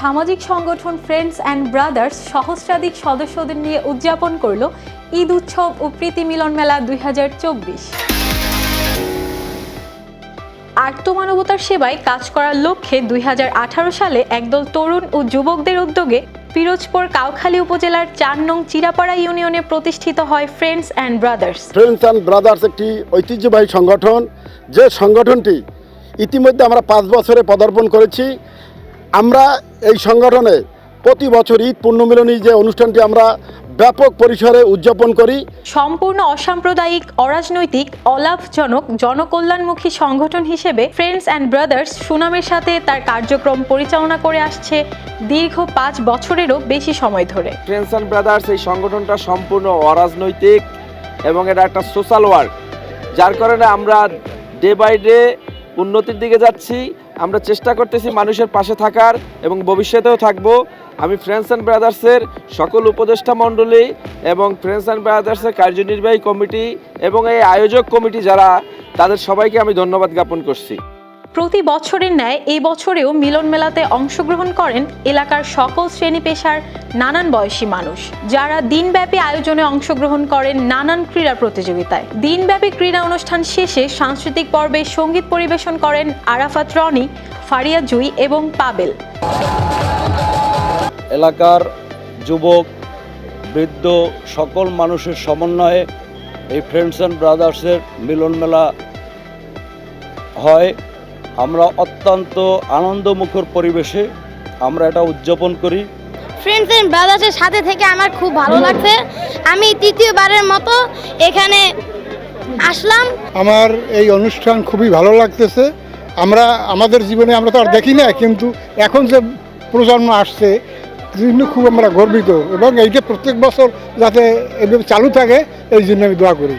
সামাজিক সংগঠন friends and brothers সহস্রাধিক সদস্যদের নিয়ে উদযাপন করল ঈদ উৎসব ও প্রীতি মিলন মেলা দুই আর্তমানবতার সেবায় কাজ করার লক্ষ্যে দুই হাজার আঠারো সালে একদল তরুণ ও যুবকদের উদ্যোগে পিরোজপুর কাউখালী উপজেলার চার নং চিরাপাড়া ইউনিয়নে প্রতিষ্ঠিত হয় friends and brothers friends and brothers একটি ঐতিহ্যবাহী সংগঠন। যে সংগঠনটি ইতিমধ্যে আমরা পাঁচ বছরে পদার্পণ করেছি আমরা এই সংগঠনে প্রতি বছর ঈদ পূর্ণমিলনী যে অনুষ্ঠানটি আমরা ব্যাপক পরিসরে উদযাপন করি। সম্পূর্ণ অসাম্প্রদায়িক অরাজনৈতিক অলাভজনক জনকল্যাণমুখী সংগঠন হিসেবে ফ্রেন্ডস অ্যান্ড ব্রাদার্স সুনামের সাথে তার কার্যক্রম পরিচালনা করে আসছে দীর্ঘ পাঁচ বছরেরও বেশি সময় ধরে। ফ্রেন্ডস অ্যান্ড ব্রাদার্স এই সংগঠনটা সম্পূর্ণ অরাজনৈতিক এবং এটা একটা সোশ্যাল ওয়ার্ক যার কারণে আমরা ডে বাই ডে উন্নতির দিকে যাচ্ছি। আমরা চেষ্টা করতেছি মানুষের পাশে থাকার এবং ভবিষ্যতেও থাকব। আমি ফ্রেন্ডস অ্যান্ড ব্রাদার্সের সকল উপদেষ্টা মণ্ডলী এবং ফ্রেন্ডস অ্যান্ড ব্রাদার্সের কার্যনির্বাহী কমিটি এবং এই আয়োজক কমিটি যারা, তাদের সবাইকে আমি ধন্যবাদ জ্ঞাপন করছি। প্রতি বছরের ন্যায় এই বছরেও মিলন মেলাতে অংশগ্রহণ করেন এলাকার সকল শ্রেণি পেশার নানান বয়সী মানুষ। যারা দিনব্যাপী আয়োজনে অংশগ্রহণ করেন নানান ক্রীড়া প্রতিযোগিতায়। দিনব্যাপী ক্রীড়া অনুষ্ঠান শেষে সাংস্কৃতিক পর্বে সংগীত পরিবেশন করেন আরাফাত রনি, ফারিয়া জুই এবং পাবেল। এলাকার যুবক, বৃদ্ধ, সকল মানুষের সমন্বয়ে এই ফ্রেন্ডস অ্যান্ড ব্রাদার্সের মিলন মেলা হয়। আমরা অত্যন্ত আনন্দমুখর পরিবেশে আমরা এটা উদযাপন করি। ফ্রেন্ডস এন্ড ব্রাদার্সের সাথে থেকে আমার খুব ভালো লাগছে। আমি তৃতীয়বারের মতো এখানে আসলাম। আমার এই অনুষ্ঠান খুবই ভালো লাগতেছে। আমরা আমাদের জীবনে আমরা তো আর দেখি না কিন্তু এখন যে প্রজন্ম আসছে জন্য খুব আমরা গর্বিত। এবং এইটা প্রত্যেক বছর যাতে এভাবে চালু থাকে এই জন্য আমি দোয়া করি।